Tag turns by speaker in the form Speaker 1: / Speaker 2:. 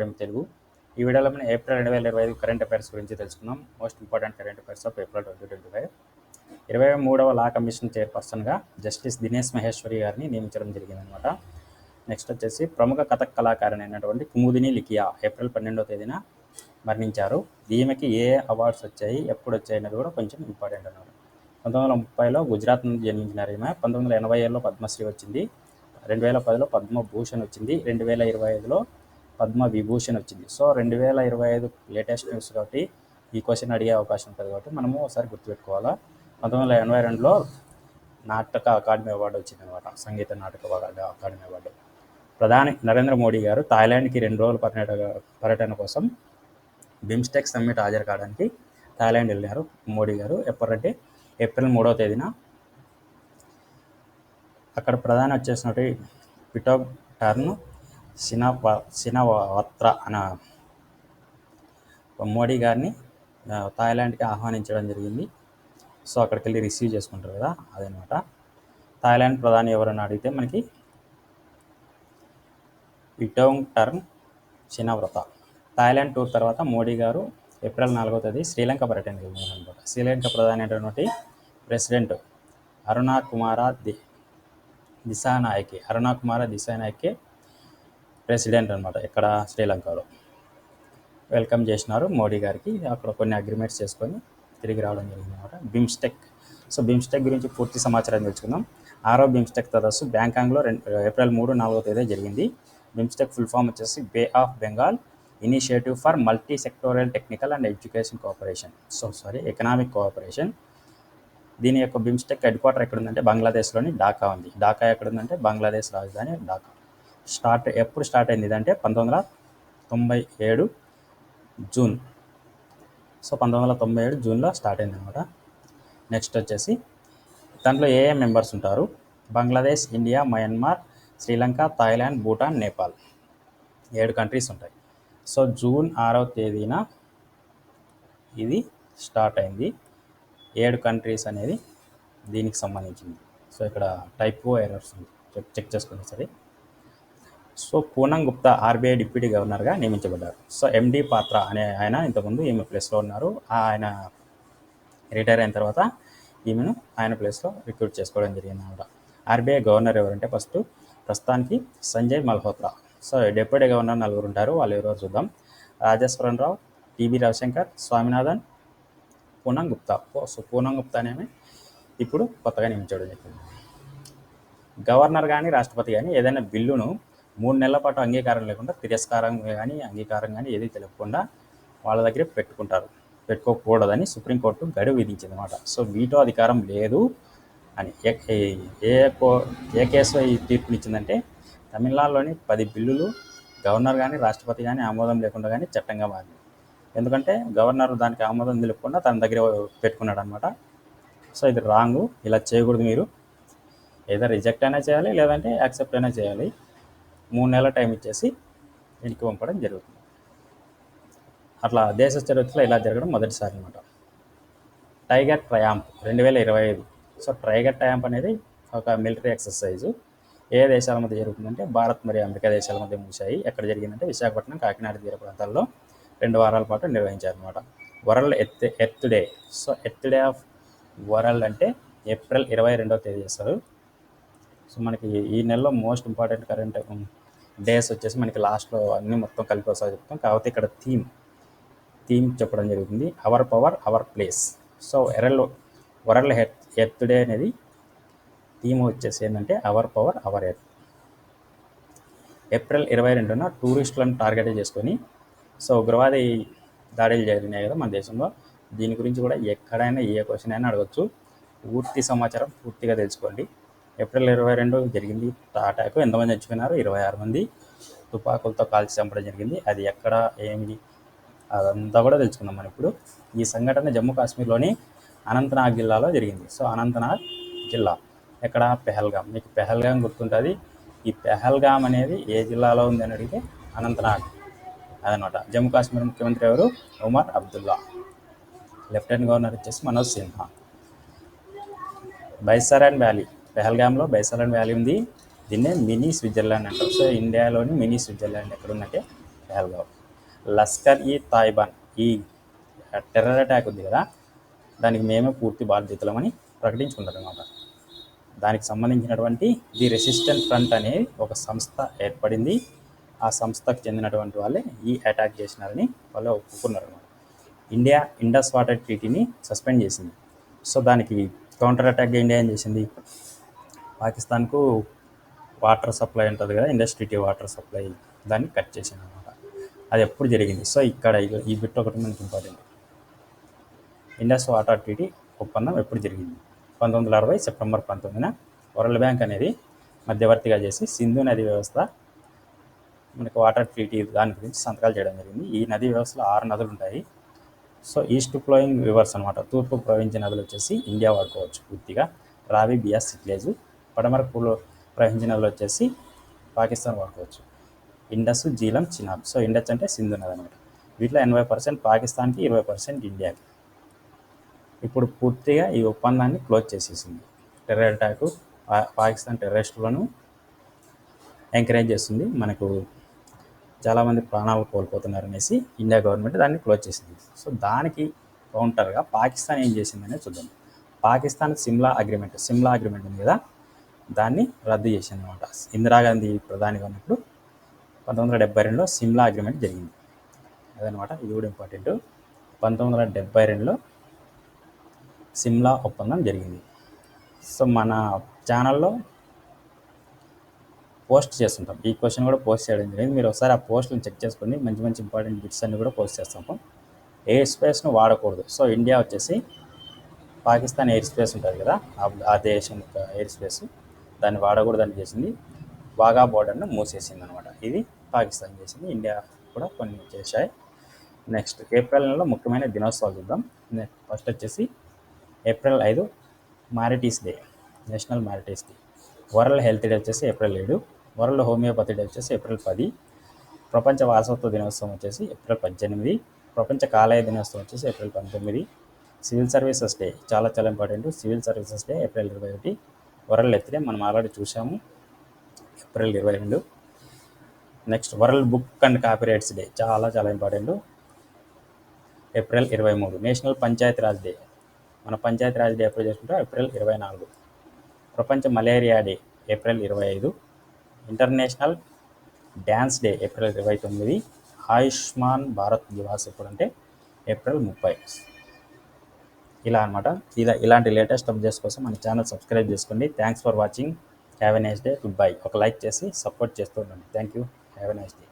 Speaker 1: ప్రేమ తెలుగు. ఈ వీడియోలో మనం ఏప్రిల్ రెండు వేల ఇరవై ఐదు కరెంట్ అఫైర్స్ గురించి తెలుసుకుందాం. Most important current affairs of April twenty twenty five ఇరవై మూడవ లా కమిషన్ చైర్పర్సన్గా జస్టిస్ దినేష్ మహేశ్వరి గారిని నియమించడం జరిగిందనమాట నెక్స్ట్ వచ్చేసి ప్రముఖ కథక్ కళాకారిణి అయినటువంటి కుముదిని లిఖియా ఏప్రిల్ పన్నెండవ తేదీన మరణించారు. ఈమెకి ఏ అవార్డ్స్ వచ్చాయి ఎప్పుడు వచ్చాయి అనేది కూడా కొంచెం ఇంపార్టెంట్ అన్నారు పంతొమ్మిది వందల ముప్పైలో గుజరాత్ నుంచి జన్మించినారు ఈమె. పంతొమ్మిది వందల ఎనభై ఏడులో పద్మశ్రీ వచ్చింది. రెండు వేల పదిలో పద్మభూషణ్ వచ్చింది. రెండు వేల ఇరవై ఐదులో పద్మ విభూషణ్ వచ్చింది. సో రెండు వేల ఇరవై ఐదు లేటెస్ట్ న్యూస్ కాబట్టి ఈ క్వశ్చన్ అడిగే అవకాశం ఉంటుంది కాబట్టి మనము ఒకసారి గుర్తుపెట్టుకోవాలా? పంతొమ్మిది వందల ఎనభై రెండులో నాటక అకాడమీ అవార్డు వచ్చింది అనమాట Sangeet Natak award academy award. ప్రధాని నరేంద్ర మోడీ గారు థాయిలాండ్కి రెండు రోజుల పర్యటన పర్యటన కోసం బిమ్స్టెక్ సమ్మిట్ హాజరు కావడానికి థాయిలాండ్ వెళ్ళారు మోడీ గారు. ఎప్పుడంటే ఏప్రిల్ మూడవ తేదీన అక్కడ ప్రధాని వచ్చేసినట్టు పిటో టర్న్ సినవ సినవత్ర అన మోడీ గారిని థాయిలాండ్కి ఆహ్వానించడం జరిగింది. సో అక్కడికి వెళ్ళి రిసీవ్ చేసుకుంటారు కదా అదనమాట. థాయిలాండ్ ప్రధాని ఎవరైనా అడిగితే మనకి ఇటోంగ్ టర్న్ చినవ్రత థాయిలాండ్ టూర్ తర్వాత మోడీ గారు ఏప్రిల్ నాలుగో తేదీ శ్రీలంక పర్యటనకి వెళ్ళారు అనమాట శ్రీలంక ప్రధాని అయినటువంటి president Aruna Kumara the Dissanayake Aruna Kumara Dissanayake president అనమాట ఇక్కడ శ్రీలంకలో. వెల్కమ్ చేసినారు మోడీ గారికి. అక్కడ కొన్ని అగ్రిమెంట్స్ చేసుకొని తిరిగి రావడం జరిగింది అనమాట బిమ్స్టెక్ సో బిమ్స్టెక్ గురించి పూర్తి సమాచారం తెలుసుకుందాం. ఆరో బిమ్స్టెక్ సదస్సు బ్యాంకాంగ్లో రెండు ఏప్రిల్ మూడు నాలుగో తేదీ జరిగింది. బిమ్స్టెక్ ఫుల్ ఫామ్ వచ్చేసి Bay of Bengal initiative for multi sectoral technical and education cooperation. So sorry economic cooperation. దీని యొక్క బిమ్స్టెక్ హెడ్ క్వార్టర్ ఎక్కడుందంటే బంగ్లాదేశ్లోని ఢాకా ఉంది. ఢాకా ఎక్కడుందంటే బంగ్లాదేశ్ రాజధాని ఢాకా. స్టార్ట్ ఎప్పుడు స్టార్ట్ అయింది ఇదంటే పంతొమ్మిది వందల తొంభై ఏడు జూన్. సో పంతొమ్మిది వందల తొంభై ఏడు జూన్లో స్టార్ట్ అయింది అనమాట నెక్స్ట్ వచ్చేసి దాంట్లో ఏ ఏ మెంబర్స్ ఉంటారు? Bangladesh India Myanmar Sri Lanka Thailand Bhutan Nepal ఏడు కంట్రీస్ ఉంటాయి. సో జూన్ ఆరవ తేదీన ఇది స్టార్ట్ అయింది. ఏడు కంట్రీస్ అనేది దీనికి సంబంధించింది. సో ఇక్కడ టైప్ ఎర్రర్స్ ఉంది. చెక్ చెక్ చేసుకుని సరే so Poonam Gupta RBI deputy గవర్నర్గా నియమించబడ్డారు. సో ఎండి పాత్ర అనే ఆయన ఇంతకుముందు ఈమె ప్లేస్లో ఉన్నారు. ఆయన రిటైర్ అయిన తర్వాత ఈమెను ఆయన ప్లేస్లో రిక్రూట్ చేసుకోవడం జరిగింది అనమాట ఆర్బీఐ గవర్నర్ ఎవరంటే ఫస్ట్ ప్రస్తుతానికి Sanjay Malhotra. So deputy governor నలుగురు ఉంటారు. వాళ్ళు ఎవరో చూద్దాం. రాజేశ్వరన్ రావు టీబీ రవిశంకర్ స్వామినాథన్ పూనం గుప్తా. సో పూనం గుప్తా అనేవి ఇప్పుడు కొత్తగా నియమించడం జరిగింది గవర్నర్ కానీ రాష్ట్రపతి కానీ ఏదైనా బిల్లును మూడు నెలల పాటు అంగీకారం లేకుండా తిరస్కారం కానీ అంగీకారం కానీ ఏది తెలియకుండా వాళ్ళ దగ్గరే పెట్టుకుంటారు. పెట్టుకోకూడదని సుప్రీంకోర్టు గడువు విధించింది అనమాట సో వీటో అధికారం లేదు అని. ఏ ఏ- ఏ కో- ఏ కేసులో ఈ తీర్పునిచ్చిందంటే తమిళనాడులోని పది బిల్లులు గవర్నర్ కానీ రాష్ట్రపతి కానీ ఆమోదం లేకుండా కానీ చట్టంగా మారింది. ఎందుకంటే గవర్నర్ దానికి ఆమోదం తెలుపకుండా తన దగ్గర పెట్టుకున్నాడు అనమాట సో ఇది రాంగ్. ఇలా చేయకూడదు మీరు. ఏదో రిజెక్ట్ అయినా చేయాలి లేదంటే యాక్సెప్ట్ అయినా చేయాలి. మూడు నెలల టైం ఇచ్చేసి ఇంటికి పంపడం జరుగుతుంది. అట్లా దేశ చరిత్రలో ఇలా జరగడం మొదటిసారి అనమాట టైగర్ ట్రయాంప్ రెండు వేల ఇరవై ఐదు. సో టైగర్ ట్రయాంప్ అనేది ఒక మిలిటరీ ఎక్సర్సైజు ఏ దేశాల మధ్య జరుగుతుందంటే భారత్ మరియు అమెరికా దేశాల మధ్య ముగిశాయి. ఎక్కడ జరిగిందంటే విశాఖపట్నం కాకినాడ తీర ప్రాంతాల్లో రెండు వారాల పాటు నిర్వహించారనమాట world earth earth day. So earth day of world అంటే ఏప్రిల్ ఇరవై రెండవ తేదీ చేస్తారు సో మనకి ఈ నెలలో మోస్ట్ ఇంపార్టెంట్ కరెంట్ డేస్ వచ్చేసి మనకి లాస్ట్లో అన్నీ మొత్తం కలిపి వస్తాయి చెప్తాం. కాకపోతే ఇక్కడ థీమ్ థీమ్ చెప్పడం జరుగుతుంది. Our power our place. So earth world earth earth day అనేది థీమ్ వచ్చేసి ఏంటంటే our power our earth. April ఇరవై రెండున టూరిస్టులను టార్గెట్ చేసుకొని సో ఉగ్రవాది దాడులు జరిగినాయి కదా మన దేశంలో. దీని గురించి కూడా ఎక్కడైనా ఏ క్వశ్చన్ అయినా అడగచ్చు. పూర్తి సమాచారం పూర్తిగా తెలుసుకోండి. ఏప్రిల్ ఇరవై రెండు జరిగింది. అటాక్ ఎంతమంది చచ్చిపోయినారు? ఇరవై ఆరు మంది తుపాకులతో కాల్చి చంపడం జరిగింది. అది ఎక్కడ ఏమి అదంతా కూడా తెలుసుకుందాం మనం ఇప్పుడు. ఈ సంఘటన జమ్మూ కాశ్మీర్లోని అనంతనాగ్ జిల్లాలో జరిగింది. సో అనంతనాగ్ జిల్లా ఎక్కడ? పెహల్గాం. మీకు పెహల్గాం గుర్తుంటుంది. ఈ పెహల్గాం అనేది ఏ జిల్లాలో ఉంది అని అడిగితే అనంతనాగ్ అదనమాట. జమ్మూ కాశ్మీర్ ముఖ్యమంత్రి ఎవరు? ఉమర్ అబ్దుల్లా. లెఫ్టినెంట్ గవర్నర్ వచ్చేసి మనోజ్ సిన్హా బైసరాన్ వ్యాలీ. పెహల్గామ్లో బైసరాన్ వ్యాలీ ఉంది. దీన్నే మినీ స్విట్జర్లాండ్ అంటారు. సో ఇండియాలోని మినీ స్విట్జర్లాండ్ ఎక్కడుందంటే పెహల్గామ్ పెహల్గావ్ లస్కర్ ఈ తాయిబాన్ ఈ టెర్రర్ అటాక్ ఉంది కదా దానికి మేమే పూర్తి బాధ్యతలమని ప్రకటించుకుంటారు అనమాట దానికి సంబంధించినటువంటి ది రెసిస్టెంట్ ఫ్రంట్ అనేది ఒక సంస్థ ఏర్పడింది. ఆ సంస్థకు చెందినటువంటి వాళ్ళే ఈ అటాక్ చేసినారని వాళ్ళు ఒప్పుకున్నారు అనమాట ఇండియా ఇండస్ వాటర్ ట్రీటీని సస్పెండ్ చేసింది. సో దానికి కౌంటర్ అటాక్గా ఇండియా ఏం చేసింది? పాకిస్తాన్కు వాటర్ సప్లై ఉంటుంది కదా ఇండస్ట్రిటీ వాటర్ సప్లై దాన్ని కట్ చేసింది అనమాట అది ఎప్పుడు జరిగింది? సో ఇక్కడ ఈ- ఈ బిట్ ఒకటి మనకి ఇంపార్టెంట్. ఇండస్ వాటర్ టీటీ ఒప్పందం ఎప్పుడు జరిగింది? పంతొమ్మిది వందల అరవై సెప్టెంబర్ పంతొమ్మిదిన వరల్డ్ బ్యాంక్ అనేది మధ్యవర్తిగా చేసి సింధు నది వ్యవస్థ మనకి వాటర్ ట్రీటీ దాని గురించి సంతకాలు చేయడం జరిగింది. ఈ నది వ్యవస్థలో ఆరు నదులు ఉంటాయి. సో ఈస్ట్ ఫ్లోయింగ్ రివర్స్ అనమాట తూర్పు ప్రవహించే నదులు వచ్చేసి ఇండియా వాడుకోవచ్చు పూర్తిగా. రావి బియాస్ సిట్లేజు పడమర పూలో ప్రవహించిన నదులు వచ్చేసి పాకిస్తాన్ వాడుకోవచ్చు Indus Jhelum Chenab. So Indus అంటే సింధు నది అనమాట వీటిలో ఎనభై పర్సెంట్ పాకిస్తాన్కి ఇరవై పర్సెంట్ ఇండియాకి. ఇప్పుడు పూర్తిగా ఈ ఒప్పందాన్ని క్లోజ్ చేసేసింది. టెర్రర్ అటాక్ పా- పాకిస్తాన్ టెర్రరిస్టులను ఎంకరేజ్ చేస్తుంది. మనకు చాలామంది ప్రాణాలు కోల్పోతున్నారు అనేసి ఇండియా గవర్నమెంట్ దాన్ని క్లోజ్ చేసింది. సో దానికి కౌంటర్గా పాకిస్తాన్ ఏం చేసిందనే చూద్దాం. పాకిస్తాన్ సిమ్లా అగ్రిమెంట్ సిమ్లా అగ్రిమెంట్ ఉంది కదా? దాన్ని రద్దు చేసింది అనమాట ఇందిరాగాంధీ ప్రధానిగా ఉన్నప్పుడు పంతొమ్మిది వందల డెబ్బై రెండులో సిమ్లా అగ్రిమెంట్ జరిగింది. అదనమాట ఇది కూడా ఇంపార్టెంట్. పంతొమ్మిది వందల డెబ్బై రెండులో సిమ్లా ఒప్పందం జరిగింది. సో మన ఛానల్లో పోస్ట్ చేస్తుంటాం. ఈ క్వశ్చన్ కూడా పోస్ట్ చేయడం జరిగింది. మీరు ఒకసారి ఆ పోస్ట్ని చెక్ చేసుకుని మంచి మంచి ఇంపార్టెంట్ బిట్స్ అన్ని కూడా పోస్ట్ చేస్తాము ఎయిర్ స్పేస్ను వాడకూడదు. సో ఇండియా వచ్చేసి పాకిస్తాన్ ఎయిర్ స్పేస్ ఉంటుంది కదా ఆ- ఆ దేశం యొక్క ఎయిర్ స్పేస్. దాన్ని వాడకూడదని చేసింది. వాగా బోర్డర్ను మూసేసింది అనమాట ఇది పాకిస్తాన్ చేసింది. ఇండియా కూడా కొన్ని చేశాయి. నెక్స్ట్ ఏప్రిల్ నెలలో ముఖ్యమైన దినోత్సవాలు చూద్దాం. ఫస్ట్ వచ్చేసి ఏప్రిల్ ఐదు maritime day national maritime day. World health day వచ్చేసి ఏప్రిల్ ఏడు వరల్డ్ హోమియోపతి డే వచ్చేసి ఏప్రిల్ పది ప్రపంచ వారసత్వ దినోత్సవం వచ్చేసి ఏప్రిల్ పద్దెనిమిది ప్రపంచ కాలేయ దినోత్సవం వచ్చేసి ఏప్రిల్ పంతొమ్మిది సివిల్ సర్వీసెస్ డే చాలా చాలా important. Civil services day April ఇరవై ఒకటి వరల్డ్ హెల్త్ డే మనం ఆల్రెడీ చూసాము ఏప్రిల్ ఇరవై రెండు. Next world book and copyrights day చాలా చాలా ఇంపార్టెంట్. ఏప్రిల్ ఇరవై మూడు. National panchayati raj day. మన పంచాయతీ రాజ్ డే ఎప్పుడు చేసుకుంటాం ఏప్రిల్ ఇరవై నాలుగు. ప్రపంచ మలేరియా డే ఏప్రిల్ ఇరవై ఐదు. ఇంటర్నేషనల్ డ్యాన్స్ డే ఏప్రిల్ ఇరవై తొమ్మిది. ఆయుష్మాన్ భారత్ దివాస్ ఎప్పుడంటే? ఏప్రిల్ ముప్పై. ఇలా అనమాట ఇలా ఇలాంటి లేటెస్ట్ అప్డేట్స్ కోసం మన ఛానల్ సబ్స్క్రైబ్ చేసుకోండి. Thanks for watching have a nice day good bye ఒక లైక్ చేసి సపోర్ట్ చేస్తూ ఉండండి. Thank you have a nice day